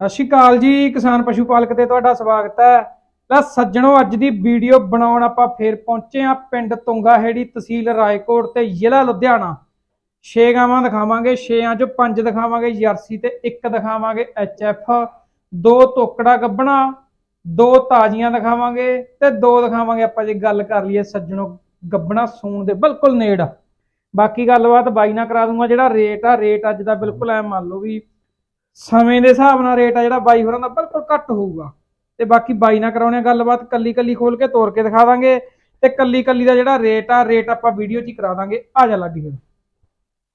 ਸਤਿ ਸ਼੍ਰੀ ਅਕਾਲ ਜੀ, ਕਿਸਾਨ ਪਸ਼ੂ ਪਾਲਕ ਤੇ ਤੁਹਾਡਾ ਸਵਾਗਤ ਹੈ। ਲੈ ਸੱਜਣੋ, ਅੱਜ ਦੀ ਵੀਡੀਓ ਬਣਾਉਣ ਆਪਾਂ ਫੇਰ ਪਹੁੰਚੇ ਆ ਪਿੰਡ ਤੁੰਗਾਹੇੜੀ ਤਹਿਸੀਲ ਰਾਏਕੋਟ ਤੇ ਜ਼ਿਲ੍ਹਾ ਲੁਧਿਆਣਾ। ਛੇ ਗਾਵਾਂ ਦਿਖਾਵਾਂਗੇ, ਛੇਆਂ ਚੋਂ ਪੰਜ ਦਿਖਾਵਾਂਗੇ, ਜਰਸੀ ਤੇ ਇੱਕ ਦਿਖਾਵਾਂਗੇ ਐਚਐਫ ਦੋ ਤੋਕੜਾ ਗੱਬਣਾ, ਦੋ ਤਾਜ਼ੀਆਂ ਦਿਖਾਵਾਂਗੇ ਤੇ ਦੋ ਦਿਖਾਵਾਂਗੇ ਆਪਾਂ ਜੇ ਗੱਲ ਕਰ ਲਈਏ ਸੱਜਣੋ ਗੱਬਣਾ ਸੂਣ ਦੇ ਬਿਲਕੁਲ ਨੇੜ। ਬਾਕੀ ਗੱਲਬਾਤ ਬਾਈ ਨਾਲ ਕਰਾ ਦੂੰਗਾ, ਜਿਹੜਾ ਰੇਟ ਆ, ਰੇਟ ਅੱਜ ਦਾ ਬਿਲਕੁਲ ਐ ਮੰਨ ਲਓ ਵੀ ਸਮੇਂ ਦੇ ਹਿਸਾਬ ਨਾਲ ਰੇਟ ਆ ਜਿਹੜਾ ਬਾਈ ਹੋਰਾਂ ਦਾ ਬਿਲਕੁਲ ਘੱਟ ਹੋਊਗਾ। ਤੇ ਬਾਕੀ ਬਾਈ ਨਾਲ ਕਰਾਉਣੇ ਗੱਲਬਾਤ ਕੱਲੀ ਕੱਲੀ ਖੋਲ ਕੇ ਤੋੜ ਕੇ ਦਿਖਾ ਦਾਂਗੇ। ਤੇ ਕੱਲੀ ਕੱਲੀ ਦਾ ਜਿਹੜਾ ਰੇਟ ਆ ਰੇਟ ਆਪਾਂ ਵੀਡੀਓ 'ਚ ਹੀ ਕਰਾ ਦਾਂਗੇ। ਆ ਜਾ ਲੱਗੀ ਫਿਰ।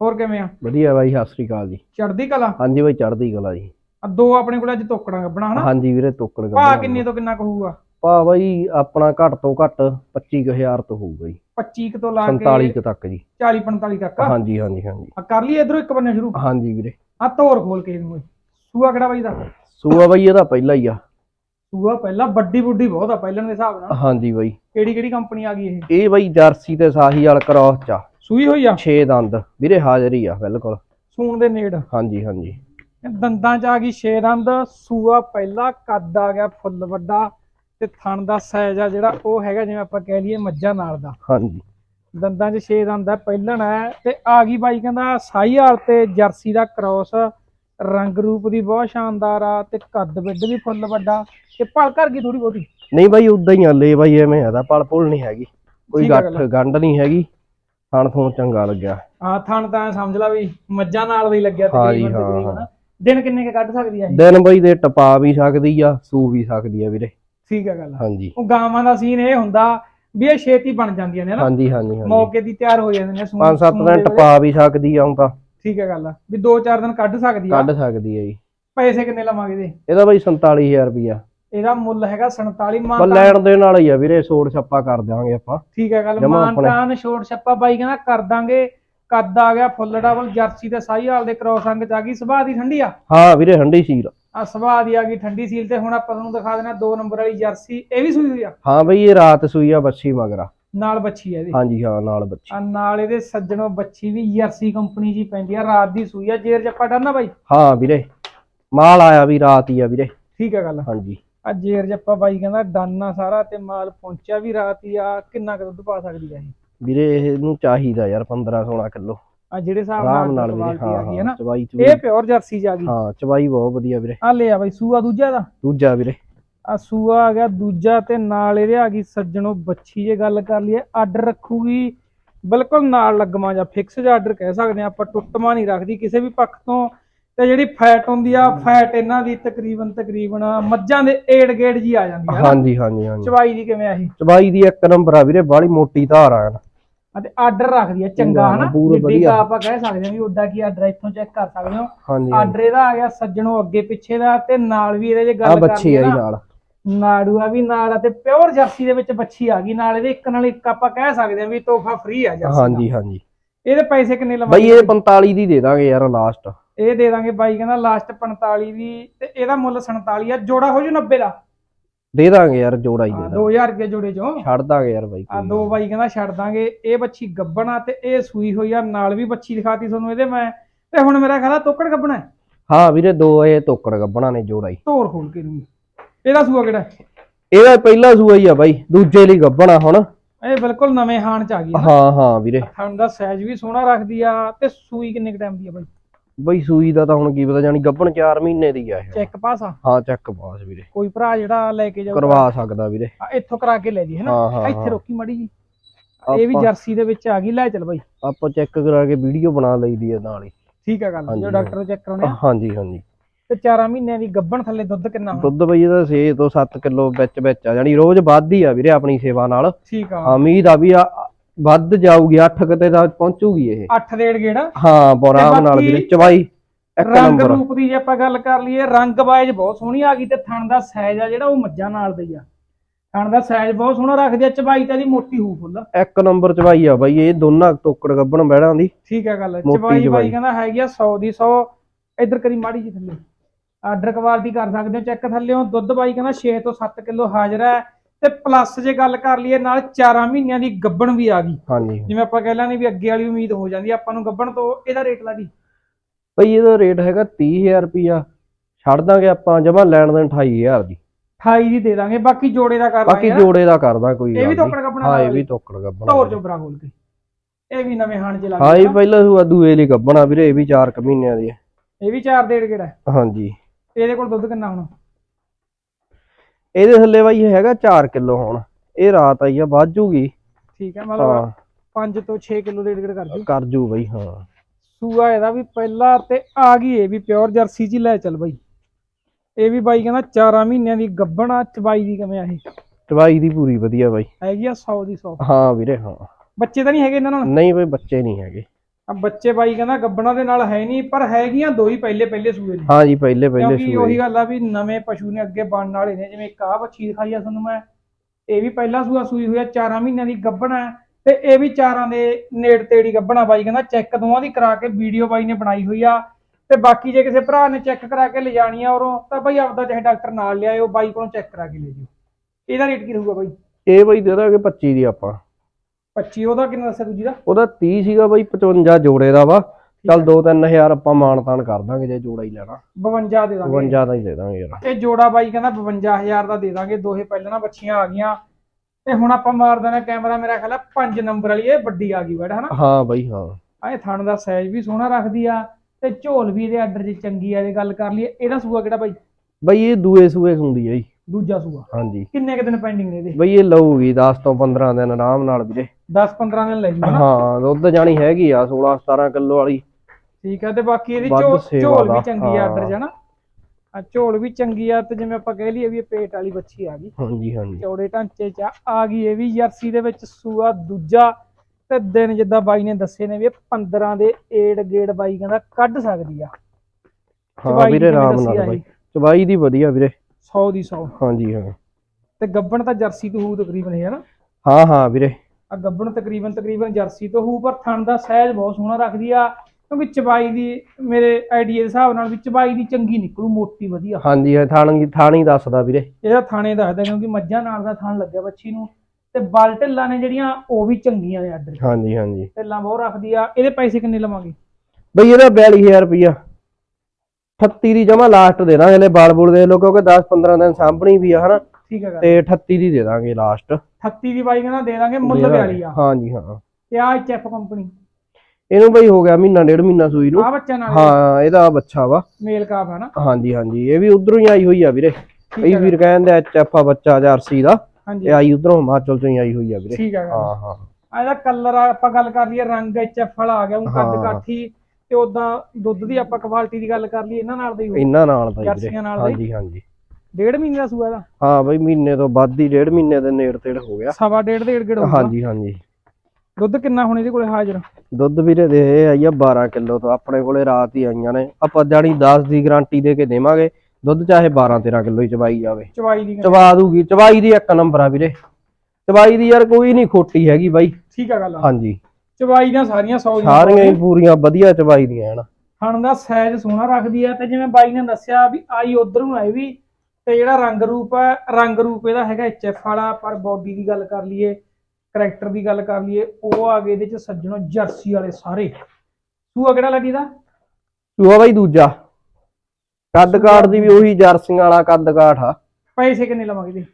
ਹੋਰ ਕਿਵੇਂ ਆ? ਵਧੀਆ ਬਾਈ ਸਤਿ ਸ੍ਰੀ ਅਕਾਲ ਜੀ। ਚੜਦੀ ਕਲਾ? ਹਾਂਜੀ ਬਾਈ ਚੜ੍ਹਦੀ ਕਲਾ ਜੀ। ਆ ਦੋ ਆਪਣੇ ਕੋਲ ਅੱਜ ਤੋਕੜਾਂ ਗੱਬਣਾ ਹਨਾ? ਹਾਂਜੀ ਵੀਰੇ ਤੋਕੜ ਭਾ ਕਿੰਨੇ ਤੋਂ ਕਿੰਨਾ ਕੁ ਹੋਊਗਾ? ਪਾ ਬਾਈ ਆਪਣਾ ਘੱਟ ਤੋਂ ਘੱਟ 25000 ਤੋਂ ਹੋਊਗਾ ਜੀ। 25 ਕੁ ਤੋਂ ਲਾ 47 ਕੇ ਕੁ ਤੱਕ ਜੀ। 40 45 ਤੱਕ ਹਾਂਜੀ ਹਾਂਜੀ ਹਾਂਜੀ। ਆ ਕਰ ਲਈ ਇਧਰੋਂ ਇੱਕ ਬੰਨੇ ਸ਼ੁਰੂ। ਹਾਂਜੀ ਵੀਰੇ। ਆ ਤੋਰ ਖੋਲ ਕੇ ਇਹਨੂੰ। ਸੂਆ ਕਿਹੜਾ ਬਾਈ ਦਾ? ਸੂਆ ਬਾਈ ਇਹਦਾ ਪਹਿਲਾ ਹੀ ਆ। ਸੂਆ ਪਹਿਲਾਂ ਵੱਡੀ ਬੁੱਢੀ ਬਹੁਤ ਆ ਪਹਿਲਾਂ ਦੇ ਹਿਸਾਬ ਨਾਲ। ਹਾਂਜੀ ਬਾਈ। ਕਿਹੜੀ ਕਿਹੜੀ ਕੰਪਨੀ ਆ ਗਈ ਇਹ? ਇਹ ਬਾਈ ਜਰਸੀ ਤੇ ਸਾਹੀਵਾਲ ਕ੍ਰਾਸ ਚ ਸੂਈ ਹੋਈ ਆ? 6 ਦੰਦ। ਵੀਰੇ ਹਾਜ਼ਰ ਆ ਬਿਲਕੁਲ। ਸੂਣ ਦੇ ਨੇੜ। ਹਾਂਜੀ ਹਾਂਜੀ। ਇਹ ਦੰਦਾਂ ਚ ਆ ਗਈ ਛੇ ਦੰਦ। ਸੂਆ ਪਹਿਲਾ ਕੱਦ ਆ ਗਿਆ ਫੁੱਲ ਵੱਡਾ ਤੇ ਥਣ ਦਾ ਸਾਈਜ਼ ਆ ਜਿਹੜਾ ਉਹ ਹੈਗਾ ਜਿਵੇਂ ਆਪਾਂ ਕਹਿ ਲਈਏ ਮੱਝਾਂ ਨਾਲ ਦਾ। ਹਾਂਜੀ। ਦੰਦਾਂ 'ਚ ਛੇ ਦੰਦ ਆ ਪਹਿਲਣ ਹੈ ਤੇ ਆ ਗਈ ਬਾਈ ਕਹਿੰਦਾ ਸਾਈਹਾਲ ਤੇ ਜਰਸੀ ਦਾ ਕ੍ਰੋਸ। ਰੰਗ ਰੂਪ ਦੀ ਬਹੁਤ ਸ਼ਾਨਦਾਰ ਆ ਤੇ ਕੱਦ ਵਿੱਡ ਵੀ ਫੁੱਲ ਵੱਡਾ ਤੇ ਭਲ ਕਰ ਗਈ ਥੋੜੀ ਬਹੁਤੀ। ਨਹੀਂ ਬਾਈ ਉਦਾਂ ਹੀ ਆ ਲੈ ਬਾਈ ਐਵੇਂ ਆਦਾ ਪਲ ਪੁਲ ਨਹੀਂ ਹੈਗੀ। ਕੋਈ ਠੀਕ ਆ ਗੱਠ ਗੱਲ। ਗੰਢ ਨਹੀਂ ਹੈਗੀ। ਥਣ ਥੋਂ ਚੰਗਾ ਲੱਗਿਆ। ਆ ਥਣ ਤਾਂ ਸਮਝ ਲਾ ਵੀ ਮੱਝਾਂ ਨਾਲ ਹੀ ਲੱਗਿਆ ਹਾਂ ਜੀ, ਹਾਂ, ਤਕਰੀਬਨ। ਹਾਂ। ਦਿਨ ਕਿੰਨੇ ਕ ਕੱਢ ਸਕਦੀ ਆ ਇਹ? ਦਿਨ ਬਾਈ ਦੇ ਟਪਾ ਵੀ ਸਕਦੀ ਆ ਸੂ ਵੀ ਸਕਦੀ ਆ ਵੀਰੇ। ਠੀਕ ਆ ਗੱਲ ਹਾਂਜੀ। ਉਹ ਗਾਵਾਂ ਦਾ ਸੀਨ ਇਹ ਹੁੰਦਾ ਵੀ ਇਹ ਛੇਤੀ ਬਣ ਜਾਂਦੀਆਂ ਨੇ ਨਾ? ਹਾਂਜੀ ਹਾਂਜੀ ਹਾਂਜੀ। ਮੌਕੇ ਦੀ ਤਿਆਰ ਹੋ ਜਾਂਦੇ ਨੇ ਸੂਣ- ਪੰਜ ਸੱਤ ਸੂਣ ਦੇ ਦਿਨ ਵੇਲੇ। ਟਪਾ ਵੀ ਸਕਦੀ ਆ ਹੁਣ ਤਾਂ ਠੀਕ ਹੈ ਗੱਲ ਵੀ 2-4 ਦਿਨ ਕੱਢ ਸਕਦੀ ਆ। ਕੱਢ ਸਕਦੀ ਆ ਜੀ। ਪੈਸੇ ਕਿੰਨੇ ਲਵਾਂਗੇ ਇਹਦੇ? ਇਹਦਾ ਬਾਈ 47000 ਰੁਪਿਆ ਇਹਦਾ ਮੁੱਲ ਹੈਗਾ 47 ਪਰ ਮਾਨ ਲੈਣ ਦੇ ਨਾਲ ਹੀ ਆ ਵੀਰੇ ਸੋੜ ਛੱਪਾ ਕਰ ਦਿਆਂਗੇ ਆਪਾਂ। ਠੀਕ ਹੈ ਗੱਲ ਮਾਨਤਾਨ ਛੋਟ ਛੱਪਾ ਬਾਈ ਕਹਿੰਦਾ ਕਰ ਦਾਂਗੇ। ਕੱਦ ਆ ਗਿਆ ਫੁੱਲ ਡਬਲ ਜਰਸੀ ਤੇ ਸਾਈਹਾਲ ਦੇ ਕ੍ਰੋਸ ਅੰਗ ਚ ਆ ਗਈ। ਸੁਭਾਅ ਦੀ ਠੰਡੀ ਆ? ਹਾਂ ਵੀਰੇ ਹੰਡੀ ਸੀਲ। ਆ ਸੁਭਾਅ ਦੀ ਆ ਗਈ ਠੰਡੀ ਸੀਲ ਤੇ ਹੁਣ ਆਪਾਂ ਤੁਹਾਨੂੰ ਦਿਖਾ ਦੇਣਾ 2 ਨੰਬਰ ਵਾਲੀ ਜਰਸੀ। ਇਹ ਵੀ ਸੂਈ ਹੋਈ ਆ? ਹਾਂ ਬਈ ਇਹ ਰਾਤ ਸੂਈ ਆ ਬੱਛੀ ਮਗਰਾ ਨਾਲ ਬੱਚੀ ਆ ਇਹਦੀ। ਹਾਂਜੀ ਹਾਂ ਨਾਲ ਬੱਛੀ ਆ ਨਾਲ ਇਹਦੇ ਸੱਜਣੋਂ ਬੱਚੀ ਵੀ ਜਰਸੀ ਕੰਪਨੀ ਜੀ ਪੈਂਦੀ ਆ ਰਾਤ ਦੀ ਸੂਈ ਆ। ਜੇਰ ਜੱਪਾ ਡਰਨਾ ਬਾਈ? ਹਾਂ ਵੀਰੇ ਮਾਲ ਆਇਆ ਵੀ ਰਾਤ ਹੀ ਆ ਵੀਰੇ। ਠੀਕ ਹੈ ਗੱਲ। ਹਾਂਜੀ। ਆ ਜੇਰ ਜੱਪਾ ਬਾਈ ਕਹਿੰਦਾ ਡਾਨਾ ਸਾਰਾ ਤੇ ਮਾਲ ਪਹੁੰਚਿਆ ਵੀ ਰਾਤ ਹੀ ਆ। ਕਿੰਨਾ ਕੁ ਦੁੱਧ ਪਾ ਸਕਦੀ ਆ ਇਹ? ਵੀਰੇ ਇਹਨੂੰ ਚਾਹੀਦਾ ਯਾਰ 15 16 ਕਿਲੋ। ਆ ਜਿਹੜੇ ਹਿਸਾਬ ਆਰਾਮ ਨਾਲ ਵੀਰੇ ਹਾਂ ਆ ਗਈ ਹੈ ਹਾਂ ਨਾ। ਚਵਾਈ ਇਹ ਚੂਈ ਪਿਓਰ ਜਰਸੀ ਆ ਗਈ। ਹਾਂ ਚਵਾਈ ਬਹੁਤ ਵਧੀਆ ਵੀਰੇ। ਆ ਲੈ ਆ ਬਾਈ ਸੂਆ ਦੂਜਾ ਦਾ ਦੂਜਾ ਵੀਰੇ। ਆ ਸੂਆ ਆ ਗਿਆ ਦੂਜਾ ਤੇ ਨਾਲ ਇਹਦੇ ਆ ਗਈ ਸੱਜਣੋ ਬੱਚੀ ਜੇ ਗੱਲ ਕਰ ਲਈਏ ਆਰਡਰ ਰੱਖੂਗੀ ਬਿਲਕੁਲ ਨਾਲ ਲੱਗਮਾ ਜਾਂ ਫਿਕਸ ਜਿਹਾ ਆਰਡਰ ਕਹਿ ਸਕਦੇ ਆ ਆਪਾਂ ਟੁੱਟਮਾ ਨਹੀਂ ਰੱਖਦੀ ਕਿਸੇ ਵੀ ਪੱਖ ਤੋਂ ਤੇ ਜਿਹੜੀ ਫੈਟ ਹੁੰਦੀ ਆ ਫੈਟ ਇਹਨਾਂ ਦੀ ਤਕਰੀਬਨ ਤਕਰੀਬਨ ਮੱਝਾਂ ਦੇ ਏੜ ਗੇੜ ਜੀ ਆ ਜਾਂਦੀ ਆ। ਹਾਂਜੀ ਹਾਂਜੀ ਹਾਂਜੀ। ਚਵਾਈ ਦੀ ਕਿਵੇਂ ਆ ਇਹ? ਚਵਾਈ ਦੀ ਇੱਕ ਨੰਬਰ ਆ ਵੀਰੇ ਬਾਹਲੀ ਮੋਟੀ ਧਾਰ ਆ ਨਾ ਅਤੇ ਆਰਡਰ ਰੱਖਦੀ ਆ ਚੰਗਾ ਹਨਾ? ਜਿੱਡੀ ਆਪਾਂ ਕਹਿ ਸਕਦੇ ਆ ਵੀ ਉੱਡਾ ਕੀ ਆਰਡਰ ਇੱਥੋਂ ਚੈੱਕ ਕਰ ਸਕਦੇ ਹੋ। ਆਰਡਰ ਇਹਦਾ ਆ ਗਿਆ ਸੱਜਣੋ ਅੱਗੇ ਪਿੱਛੇ ਦਾ ਤੇ ਨਾਲ ਵੀ ਇਹਦੇ ਜੇ ਆ ਗੱਲ ਕਰ ਬੱਛੀ ਲਈਏ ਆਈ ਨਾਲ। ਨਾੜੂ ਆ ਵੀ ਨਾਲ ਆ ਤੇ ਪਿਓਰ ਜਰਸੀ ਦੇ ਵਿੱਚ ਬੱਚੀ ਆ ਗਈ ਨਾਲ ਇਹਦੇ ਇੱਕ ਨਾਲ ਇੱਕ ਆਪਾਂ ਕਹਿ ਸਕਦੇ ਆ ਵੀ ਤੋਹਫਾ ਫ੍ਰੀ ਆ ਜਰਸੀ ਹਾਂਜੀ ਹਾਂਜੀ। ਇਹਦੇ ਪੈਸੇ ਕਿੰਨੇ ਬਈ ਲਵਾਂਗੇ ਇਹ 45 ਦੀ ਦੇ ਦਾਂਗੇ ਯਾਰ ਲਾਸਟ ਇਹ ਦੇ ਦਾਂਗੇ ਬਾਈ ਕਹਿੰਦਾ ਲਾਸਟ 45 ਦੀ ਤੇ ਇਹਦਾ ਮੁੱਲ 47 ਆ ਜੋੜਾ ਹੋ ਜੂ 90 ਦਾ। ਦੇ ਦਾਂਗੇ ਯਾਰ ਜੋੜਾ ਹੀ ਦੇ ਦਾਂਗੇ। 2000 ਰੁਪਏ ਜੋੜੇ ਚੋਂ। ਛੱਡ ਦਾਂਗੇ ਯਾਰ ਬਾਈ ਆ ਦੋ ਬਾਈ ਕਹਿੰਦਾ ਛੱਡ ਦਾਂਗੇ ਇਹ ਬੱਚੀ ਗੱਬਣਾ ਤੇ ਇਹ ਸੂਈ ਹੋਈ ਆ ਨਾਲ ਵੀ ਬੱਚੀ ਦਿਖਾਤੀ ਤੁਹਾਨੂੰ ਇਹਦੇ ਮੈਂ। ਤੇ ਹੁਣ ਮੇਰਾ ਖਿਆਲ ਆ ਤੋਕੜ ਗੱਬਣਾ ਹੈ। ਵੀਰੇ ਦੋ ਇਹ ਤੋਕੜ ਗੱਬਣਾ ਨੇ ਜੋੜਾ ਹੀ। ਧੋਰ ਖੋਲ ਕੇ ਨੂੰ ਇਹਦਾ ਸੂਆ ਕਿਹੜਾ? ਹੈ? ਇਹਦਾ ਪਹਿਲਾ ਸੂਆ ਹੀ ਆ ਬਾਈ ਦੂਜੇ ਲਈ ਗੱਬਣਾ ਹੁਣ। ਇਹ ਬਿਲਕੁਲ ਨਵੇਂ ਹਾਣ ਚ ਆ ਗਈ ਹੈ ਹਾਂ ਹਾਂ ਵੀਰੇ। ਥਣ ਦਾ ਸਾਈਜ਼ ਵੀ ਸੋਹਣਾ ਰੱਖਦੀ ਆ ਤੇ ਸੂਈ ਕਿੰਨੇ ਕ ਟਾਈਮ ਦੀ ਆ ਬਾਈ? ਬਈ ਸੂਈ ਦਾ ਤਾਂ ਹੁਣ ਕੀ ਪਤਾ ਜਾਨੀ ਗੱਬਣ 4 ਮਹੀਨੇ ਦੀ ਆ ਇਹ। ਚੈੱਕ ਪਾਸ ਆ? ਹਾਂ ਚੱਕ ਪਾਸ ਵੀਰੇ। ਕੋਈ ਭਰਾ ਜਿਹੜਾ ਲੈ ਕੇ ਜਾਊਗਾ? ਕਰਵਾ ਸਕਦਾ ਵੀਰੇ। ਆ, ਇੱਥੋਂ ਕਰਾ ਕੇ ਲੈ ਜੀ ਹੈਨਾ ਹਾਂ, ਇੱਥੇ ਹਾਂ। ਰੋਕੀ ਮੜੀ ਜੀ। ਇਹ ਵੀ ਆਪਾਂ- ਜਰਸੀ ਦੇ ਵਿੱਚ ਆ ਗਈ ਲੈ ਚੱਲ ਬਾਈ। ਆਪਾਂ ਚੈੱਕ ਕਰਾ ਕੇ ਵੀਡੀਓ ਬਣਾ ਲਈਦੀ ਆ ਨਾਲ ਹੀ। ਠੀਕ ਆ ਗੱਲ ਹਾਂਜੀ, ਜੋ ਡਾਕਟਰ ਚੈੱਕ ਕਰਾਉਣੇ ਆ। ਹਾਂਜੀ ਹਾਂਜੀ। ਤੇ 4 ਮਹੀਨਿਆਂ ਦੀ ਗੱਭਣ ਥੱਲੇ ਦੁੱਧ ਕਿੰਨਾ ਦੁੱਧ ਬਈ ਇਹਦਾ 6 ਤੋਂ 7 ਕਿਲੋ ਵਿੱਚ ਵਿੱਚ ਆ ਜਾਨੀ ਰੋਜ਼ ਵੱਧਦੀ ਆ ਵੀਰੇ ਆਪਣੀ ਸੇਵਾ ਨਾਲ। ਠੀਕ ਆ। ਉਮੀਦ ਆ ਵੀ ਆ ਵੱਧ ਜਾਊਗੀ 8 ਕਿਤੇ ਦਾ ਪਹੁੰਚੂਗੀ ਇਹ। 8 ਡੇਢ ਗੇੜਾ? ਹਾਂ ਬਰਾਮ ਨਾਲ ਵੀਰੇ ਚਵਾਈ ਰੰਗ ਰੂਪ ਦੀ ਜੇ ਆਪਾਂ ਗੱਲ ਕਰ ਲਈਏ ਰੰਗ ਬਾਇਜ ਬਹੁਤ ਸੋਹਣੀ ਆ ਗਈ ਤੇ ਥਣ ਦਾ ਸਾਈਜ਼ ਆ ਜਿਹੜਾ ਉਹ ਮੱਝਾਂ ਨਾਲ ਦਾ ਹੀ ਆ। ਥਣ ਦਾ ਸਾਈਜ਼ ਬਹੁਤ ਸੋਹਣਾ ਰੱਖਦੀ ਆ ਚਬਾਈ ਤਾਂ ਦੀ ਮੋਟੀ ਹੋਊ ਫੁੱਲ। ਇੱਕ ਨੰਬਰ ਚਵਾਈ ਆ ਬਾਈ ਇਹ ਦੋਨਾਂ ਤੋਕੜ ਗੱਬਣ ਬਹਿਣਾ ਦੀ। ਠੀਕ ਹੈ ਗੱਲ ਚਬਾਈ ਬਾਈ ਚਬਾਈ। ਕਹਿੰਦਾ ਹੈਗੀ ਆ 100 ਦੀ 100 ਇੱਧਰ ਕਰੀ ਮਾੜੀ ਜੀ ਥੱਲੇ। ਆਰਡਰ ਕੁਆਲਿਟੀ ਕਰ ਸਕਦੇ ਹੋ ਚੈੱਕ ਥੱਲੇੋਂ ਦੁੱਧ ਬਾਈ ਕਹਿੰਦਾ 6 ਤੋਂ 7 ਕਿਲੋ ਹਾਜ਼ਰ ਹੈ ਤੇ ਪਲੱਸ ਜੇ ਗੱਲ ਕਰ ਲਈਏ ਨਾਲ 4 ਮਹੀਨਿਆਂ ਦੀ ਗੱਬਣ ਵੀ ਆ ਗਈ। ਹਾਂਜੀ। ਜਿਵੇਂ ਆਪਾਂ ਕਹਿ ਲੈਣੇ ਵੀ ਅੱਗੇ ਵਾਲੀ ਉਮੀਦ ਹੋ ਜਾਂਦੀ ਆਪਾਂ ਨੂੰ ਗੱਬਣ ਤੋਂ ਇਹਦਾ ਰੇਟ ਲੱਗੀ ਬਈ ਇਹਦਾ ਰੇਟ ਹੈਗਾ 30000 ਰੁਪਿਆ ਛੱਡ ਦਾਂਗੇ ਆਪਾਂ ਜਮਾ ਲੈਣ ਦੇਣ 28000 ਦੀ। 28 ਦੀ ਦੇ ਦਾਂਗੇ ਬਾਕੀ ਜੋੜੇ ਦਾ ਕਰ ਬਾਕੀ ਲਾਂਗੇ ਜੋੜੇ ਦਾ ਕਰਦਾ ਕੋਈ ਇਹ ਵੀ। ਤੋਕੜ ਕੱਪਣਾ ਹਾਂ ਇਹ ਵੀ ਤੋਕੜ ਗੱਬਣਾ ਤੋਰ ਚੋਬਰਾ ਖੋਲ ਕੇ। ਇਹ ਵੀ ਨਵੇਂ ਹਾਣ ਚ ਲੱਗ ਹਾਂ ਇਹ ਪਹਿਲਾਂ ਦੂਏ ਲਈ ਗੱਬਣਾ ਵੀਰੇ ਇਹ ਵੀ 4 ਕੁ ਮਹੀਨਿਆਂ ਦੀ ਹੈ। ਇਹ ਵੀ ਚਾਰ ਡੇਢ ਕਿਹੜਾ ਹਾਂਜੀ। ਇਹਦੇ ਕੋਲ ਦੁੱਧ ਕਿੰਨਾ ਹੁਣ? ਇਹਦੇ ਥੱਲੇ ਬਾਈ ਹੈਗਾ 4 ਕਿਲੋ ਹੁਣ। ਇਹ ਰਾਤ ਆਈ ਆ ਵੱਧ ਜੂਗੀ। ਠੀਕ ਹੈ ਮਤਲਬ ਹਾਂ। 5 ਤੋਂ 6 ਕਿਲੋ ਡੇਢ ਕਿਹੜਾ ਕਰ ਜੂ ਕਰ ਜੂ ਬਾਈ ਹਾਂ। ਸੂਆ ਇਹਦਾ ਵੀ ਪਹਿਲਾ ਤੇ ਆ ਗਈ ਇਹ ਵੀ ਪਿਓਰ ਜਰਸੀ ਹੀ ਲੈ ਚੱਲ ਬਾਈ। ਇਹ ਵੀ ਬਾਈ ਕਹਿੰਦਾ 4 ਮਹੀਨਿਆਂ ਦੀ ਗੱਬਣਾ ਚਬਾਈ ਦੀ ਕਿਵੇਂ ਆ ਇਹ? ਦੀ ਪੂਰੀ ਵਧੀਆ ਬਾਈ। ਹੈਗੀ ਆ 100 ਦੀ 100 ਹਾਂ ਵੀਰੇ ਹਾਂ। ਬੱਚੇ ਤਾਂ ਨਹੀਂ ਹੈਗੇ ਇਹਨਾਂ ਨਾਲ? ਨਹੀਂ ਬਈ ਬੱਚੇ ਨਹੀਂ ਹੈਗੇ। ਆ ਬੱਚੇ ਬਾਈ ਕਹਿੰਦਾ ਗੱਬਣਾ ਦੇ ਨਾਲ ਹੈ ਨਹੀਂ ਪਰ ਹੈਗੀਆਂ ਦੋ ਹੀ ਪਹਿਲੇ ਪਹਿਲੇ ਸੂਏ ਨੇ। ਹਾਂ ਜੀ ਪਹਿਲੇ ਪਹਿਲੇ ਕਿਉਂਕਿ ਸੂਏ ਉਹੀ ਗੱਲ ਆ ਵੀ ਨਵੇਂ ਪਸ਼ੂ ਨੇ ਅੱਗੇ ਬਣਨ ਵਾਲੇ ਨੇ ਜਿਵੇਂ ਇੱਕ ਬੱਚੀ ਦਿਖਾਈ ਆ ਤੁਹਾਨੂੰ ਮੈਂ ਇਹ ਵੀ ਪਹਿਲਾ ਸੂਆ ਸੂਈ ਹੋਈ ਆ 4 ਮਹੀਨਿਆਂ ਦੀ ਗੱਭਣਾ ਹੈ ਤੇ ਇਹ ਵੀ ਚਾਰਾਂ ਦੇ ਨੇੜ ਤੇੜੀ ਗੱਭਣਾ ਬਾਈ ਕਹਿੰਦਾ ਚੈੱਕ ਦੋਵਾਂ ਦੀ ਕਰਾ ਕੇ ਵੀਡੀਓ ਬਾਈ ਨੇ ਬਣਾਈ ਹੋਈ ਆ ਤੇ ਬਾਕੀ ਜੇ ਕਿਸੇ ਭਰਾ ਨੇ ਚੈੱਕ ਕਰਾ ਕੇ ਲਿਜਾਣੀ ਆ ਔਰੋਂ ਤਾਂ ਬਾਈ ਆਪਦਾ ਚਾਹੇ ਡਾਕਟਰ ਨਾਲ ਲਿਆਇਓ ਬਾਈ ਕੋਲੋਂ ਚੈੱਕ ਕਰਾ ਕੇ ਲੈ ਜਿਓ। ਇਹਦਾ ਰੇਟ ਕੀ ਰਹੂਗਾ ਬਾਈ? ਇਹ ਬਾਈ ਦੇ ਦਾਂਗੇ 25 ਦੀ ਆਪਾਂ। 25 ਉਹਦਾ ਕਿੰਨਾ ਦੱਸਿਆ ਦੂਜੀ ਦਾ? ਉਹਦਾ 30 ਸੀਗਾ ਬਾਈ 55 ਜੋੜੇ ਦਾ ਵਾ। ਚੱਲ 2-3000 ਆਪਾਂ ਮਾਨ ਤਾਨ ਕਰ ਦਾਂਗੇ ਜੇ ਜੋੜਾ ਹੀ ਲੈਣਾ। 52 ਦੇ ਦਾਂਗੇ। 52 ਦਾ ਹੀ ਦੇ ਦਾਂਗੇ ਯਾਰ। ਇਹ ਜੋੜਾ ਬਾਈ ਕਹਿੰਦਾ 52000 ਦਾ ਦੇ ਦਾਂਗੇ ਦੋਹੇ ਪਹਿਲਾਂ ਨਾ ਬੱਚੀਆਂ ਆ ਗਈਆਂ। ਤੇ ਹੁਣ ਆਪਾਂ ਮਾਰ ਦੇਣਾ ਕੈਮਰਾ ਮੇਰਾ ਖਿਆਲ ਆ 5 ਨੰਬਰ ਵਾਲੀ ਇਹ ਵੱਡੀ ਆ ਗਈ ਬੈਠ ਹਨਾ? ਹਾਂ ਬਾਈ ਹਾਂ। ਆ ਇਹ ਥਣ ਦਾ ਸਾਈਜ਼ ਵੀ ਸੋਹਣਾ ਰੱਖਦੀ ਆ ਤੇ ਝੋਲ ਵੀ ਇਹਦੇ ਆਰਡਰ 'ਚ ਚੰਗੀ ਆ ਜੇ ਗੱਲ ਕਰ ਲਈਏ ਇਹਦਾ ਸੂਆ ਕਿਹੜਾ ਬਾਈ? ਬਾਈ ਇਹ ਦੂਏ ਸੂਏ ਹੁੰਦੀ ਹੈ ਜੀ। ਦੂਜਾ ਸੂਆ। ਹਾਂਜੀ। ਕਿੰਨੇ ਕੁ ਦਿਨ ਪੈਂਡਿੰਗ ਨੇ ਇਹਦੇ? ਬਈ ਇਹ ਲਊਗੀ 10 ਤੋਂ 15 ਦਿਨ ਆਰਾਮ ਨਾਲ ਵੀਰੇ। 10-15 ਦਿਨ ਲੈ ਨਾ ਹਾਂ ਦੁੱਧ ਜਾਣੀ ਹੈਗੀ ਆ 16 17 ਕਿਲੋ ਵਾਲੀ। ਠੀਕ ਆ ਤੇ ਬਾਕੀ ਇਹਦੀ ਵੱਧ ਝੋਲ ਸੇਵਾ ਝੋਲ ਵੀ ਦਾ, ਚੰਗੀ ਆ 'ਚ ਹਾਂ। ਆ ਝੋਲ ਵੀ ਚੰਗੀ ਆ ਤੇ ਜਿਵੇਂ ਆਪਾਂ ਕਹਿ ਲਈਏ ਵੀ ਇਹ ਪੇਟ ਵਾਲੀ ਬੱਚੀ ਆ ਗਈ। ਹਾਂਜੀ ਹਾਂਜੀ। ਚੌੜੇ ਢਾਂਚੇ 'ਚ ਆ- ਆ ਗਈ ਇਹ ਵੀ ਜਰਸੀ ਦੇ ਵਿੱਚ ਸੂਆ ਦੂਜਾ। ਤੇ ਦਿਨ ਜਿੱਦਾਂ ਬਾਈ ਨੇ ਦੱਸੇ ਨੇ ਵੀ ਇਹ 15 ਦੇ ਏੜ ਗੇੜ ਬਾਈ ਕਹਿੰਦਾ ਕੱਢ ਸਕਦੀ ਆ। ਹਾਂ ਚਬਾਈ ਵੀਰੇ ਆਰਾਮ ਦੱਸੀ ਨਾਲ ਆ ਬਾਈ। ਇਹ? ਚਬਾਈ ਦੀ ਵਧੀਆ ਵੀਰੇ। 100 ਦੀ 100 ਹਾਂਜੀ ਹਾਂ। ਤੇ ਗੱਬਣ ਤਾਂ ਜਰਸੀ ਤੋਂ ਹੋਊ ਤਕਰੀਬਨ ਇਹ ਹਨਾ ਹਾਂ ਹਾਂ ਵੀਰੇ। ਆ ਗੱਬਣ ਤਕਰੀਬਨ ਤਕਰੀਬਨ ਜਰਸੀ ਤੋਂ ਹੋਊ ਪਰ ਥਣ ਦਾ ਸਾਈਜ਼ ਬਹੁਤ ਸੋਹਣਾ ਰੱਖਦੀ ਆ ਕਿਉਂਕਿ ਚਬਾਈ ਦੀ ਮੇਰੇ ਆਈਡੀਆ ਦੇ ਹਿਸਾਬ ਨਾਲ ਵੀ ਚਬਾਈ ਦੀ ਚੰਗੀ ਨਿਕਲੂ ਮੋਟੀ ਵਧੀਆ। ਹਾਂਜੀ ਇਹ ਥਾਣੀ ਥਾਣੀ ਦੱਸਦਾ ਵੀਰੇ। ਇਹਦਾ ਥਾਣੇ ਦੱਸਦਾ ਕਿਉਂਕਿ ਮੱਝਾਂ ਨਾਲ ਦਾ ਥਣ ਲੱਗਿਆ ਬੱਚੀ ਨੂੰ। ਤੇ ਬਲ ਢਿੱਲਾਂ ਨੇ ਜਿਹੜੀਆਂ ਉਹ ਵੀ ਚੰਗੀਆਂ ਨੇ ਆਰਡਰ ਹਾਂਜੀ ਹਾਂਜੀ। ਢਿੱਲਾਂ ਬਹੁਤ ਰੱਖਦੀ ਆ ਇਹਦੇ ਪੈਸੇ ਕਿੰਨੇ ਲਵਾਂਗੇ? ਬਈ ਇਹਦਾ 42000 ਰੁਪਇਆ 38 ਦੀ ਜਮਾ ਲਾਸਟ ਦੇ ਦਾਂਗੇ ਲੈ ਬਾਲ ਬੂਲ ਦੇ ਲੋ ਕਿਉਂਕਿ 10 15 ਦਿਨ ਸਾਂਭਣੀ ਵੀ ਆ ਹਨਾ। ਠੀਕ ਤੇ 38 ਦੀ ਦੇ ਦਾਂਗੇ ਲਾਸਟ 38 ਦੀ ਬਾਈ ਕਹਿੰਦਾ ਦੇ ਦਾਂਗੇ ਮੁੱਲ ਵਾਲੀ ਆ। ਹਾਂਜੀ ਹਾਂ। ਤੇ ਆ ਚੈਪ ਕੰਪਨੀ ਇਹਨੂੰ ਬਈ ਹੋ ਗਿਆ ਮਹੀਨਾ ਡੇਢ ਮਹੀਨਾ ਸੂਈ ਨੂੰ। ਆ ਬੱਚਾ ਨਾਲ। ਹਾਂ ਇਹਦਾ ਬੱਚਾ ਵਾ। ਮੇਲ ਕਾਫ ਹੈ ਨਾ। ਹਾਂਜੀ ਹਾਂਜੀ। ਇਹ ਵੀ ਉਧਰੋਂ ਹੀ ਆਈ ਹੋਈ ਆ ਵੀਰੇ। ਕਈ ਵੀਰ ਕਹਿੰਦੇ ਐਚ ਐਫ ਆ ਬੱਚਾ ਜਰਸੀ ਦਾ। ਇਹ ਆਈ ਉਧਰੋਂ ਹਿਮਾਚਲ ਤੋਂ ਹੀ ਆਈ ਹੋਈ ਆ ਵੀਰੇ। ਠੀਕ ਹੈ ਹਾਂ ਹਾਂ। ਆ ਇਹਦਾ ਕਲਰ ਆਪਾਂ ਗੱਲ ਕਰ ਲਈਏ ਰੰਗ ਐਚਐਫ ਵਾਲਾ ਆ ਗਿਆ ਉਹ ਕੱਦ। ਕਾਠੀ ਤੇ ਉਦਾਂ ਦੁੱਧ ਦੀ ਆਪਾਂ ਕੁਆਲਿਟੀ ਦੀ ਗੱਲ ਕਰ ਲਈਏ ਇਹਨਾਂ ਨਾਲ ਦਾ ਹੀ। ਇਹਨਾਂ ਨਾਲ ਦਾ ਹੀ ਵੀਰੇ? ਹਾਂਜੀ ਹਾਂਜੀ। ਡੇਢ ਮਹੀਨੇ ਦਾ ਸੂਆ ਦਾ ਹਾਂ ਬਈ ਮਹੀਨੇ ਤੋਂ ਵੱਧ ਹੀ ਡੇਢ ਮਹੀਨੇ ਦੇ ਨੇੜ ਤੇੜ ਹੋ ਗਿਆ। ਸਵਾ ਡੇਢ ਦੇ ਏੜ ਹੋਊਗਾ। ਹਾਂਜੀ ਹਾਂਜੀ। ਦੁੱਧ ਕਿੰਨਾ ਹੁਣ ਇਹਦੇ ਕੋਲੇ ਹਾਜ਼ਰ? ਦੁੱਧ ਵੀਰੇ ਦੇ ਇਹ ਆਈ ਆ 12 ਕਿਲੋ ਤੋਂ ਆਪਣੇ ਕੋਲੇ ਰਾਤ ਹੀ ਆਈਆਂ ਨੇ। ਆਪਾਂ ਜਾਣੀ 10 ਦੀ ਗਾਰੰਟੀ ਦੇ ਕੇ ਦੇਵਾਂਗੇ। ਦੁੱਧ ਚਾਹੇ 12 13 ਕਿਲੋ ਹੀ ਚਵਾਈ ਜਾਵੇ। ਚਵਾਈ ਦੀ ਚਵਾ ਦੂਗੀ। ਚਵਾਈ ਦੀ ਇੱਕ ਨੰਬਰ ਆ ਵੀਰੇ। ਚਵਾਈ ਦੀ ਯਾਰ ਕੋਈ ਨਹੀਂ ਖੋਟੀ ਹੈਗੀ ਬਾਈ। ਠੀਕ ਆ ਗੱਲ ਹਾਂਜੀ। ਚਵਾਈ ਦੀਆਂ ਸਾਰੀਆਂ 100 ਦੀਆਂ ਸਾਰੀਆਂ ਹੀ ਪੂਰੀਆਂ ਵਧੀਆ ਚਵਾਈ ਦੀਆਂ ਹਨ। ਹਣ ਦਾ ਸਾਈਜ਼ ਸੋਹਣਾ ਰੱਖਦੀ ਆ ਤੇ ਜਿਵੇਂ ਬਾਈ ਨੇ ਦੱਸਿਆ ਵੀ ਆਈ ਉਧਰ ਨੂੰ ਆਈ ਵੀ ਤੇ ਜਿਹੜਾ ਰੰਗ ਰੂਪ ਹੈ ਰੰਗ ਰੂਪ ਇਹਦਾ ਹੈਗਾ ਐਚਐਫ ਵਾਲਾ ਪਰ ਬਾਡੀ ਦੀ ਗੱਲ ਕਰ ਲਈਏ ਕਰੈਕਟਰ ਦੀ ਗੱਲ ਕਰ ਲਈਏ ਉਹ ਆ ਗਏ ਇਹਦੇ ਚ ਸੱਜਣੋ ਜਰਸੀ ਵਾਲੇ ਸਾਰੇ। ਸੂਆ ਕਿਹੜਾ ਲੱਗੀ ਦਾ? ਸੂਆ ਬਾਈ ਦੂਜਾ। ਕੱਦ ਕਾਠ ਦੀ ਵੀ ਉਹੀ ਜਰਸੀਆਂ ਵਾਲਾ ਕੱਦ ਕਾਠ ਆ। ਪੈਸੇ ਕਿੰਨੇ ਲਵਾਂਗੇ ਜੀ?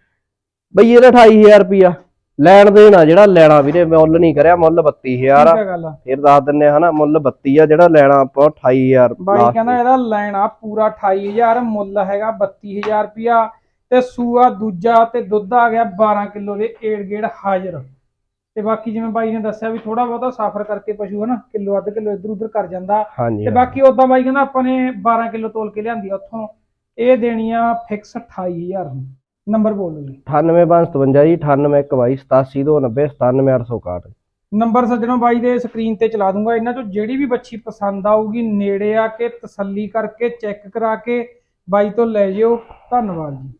ਬਈ ਇਹਦਾ 28000 ਰੁਪਿਆ ਲੈਣ ਦੇਣਾ ਜਿਹੜਾ ਲੈਣਾ ਵੀਰੇ ਮੁੱਲ ਨਹੀਂ ਕਰਿਆ ਮੁੱਲ 32000 ਠੀਕ ਆ ਆ। ਫਿਰ ਦੱਸ ਦਿੰਨੇ ਆ ਹਨਾ ਮੁੱਲ 32 ਆ ਜਿਹੜਾ ਲੈਣਾ ਆਪਾਂ 28000 ਬਾਈ ਕਹਿੰਦਾ ਇਹਦਾ ਲੈਣਾ ਪੂਰਾ 28000 ਮੁੱਲ ਹੈਗਾ 32000 ਰੁਪਿਆ ਤੇ ਸੂਆ ਦੂਜਾ ਤੇ ਦੁੱਧ ਆ ਗਿਆ 12 ਕਿਲੋ ਦੇ ਏੜ ਗੇੜ ਹਾਜ਼ਰ। ਤੇ ਬਾਕੀ ਜਿਵੇਂ ਬਾਈ ਨੇ ਦੱਸਿਆ ਵੀ ਥੋੜਾ ਬਹੁਤਾ ਸਾਫਰ ਕਰਕੇ ਪਸ਼ੂ ਹਨਾ ਕਿਲੋ ਅੱਧ ਕਿਲੋ ਇੱਧਰ ਉੱਧਰ ਕਰ ਜਾਂਦਾ। ਹਾਂਜੀ ਤੇ ਬਾਕੀ ਉਦਾਂ ਬਾਈ ਕਹਿੰਦਾ ਆਪਾਂ ਨੇ 12 ਕਿਲੋ ਤੋਲ ਕੇ ਲਿਆਂਦੀ ਆ ਉੱਥੋਂ। ਇਹ ਦੇਣੀ ਆ ਫਿਕਸ 28000 ਦੀ ਨੰਬਰ ਬੋਲ ਜੀ। 9857 ਜੀ 9821 87290 97861 ਨੰਬਰ ਸੱਜਣੋ ਬਾਈ ਦੇ ਸਕਰੀਨ ਤੇ ਚਲਾ ਦੂੰਗਾ ਇਹਨਾਂ ਚੋਂ। ਜਿਹੜੀ ਵੀ ਬੱਚੀ ਪਸੰਦ ਆਊਗੀ ਨੇੜੇ ਆ ਕੇ ਤਸੱਲੀ ਕਰਕੇ ਚੈੱਕ ਕਰਾ ਕੇ ਬਾਈ ਤੋਂ ਲੈ ਜਿਓ। ਧੰਨਵਾਦ ਜੀ।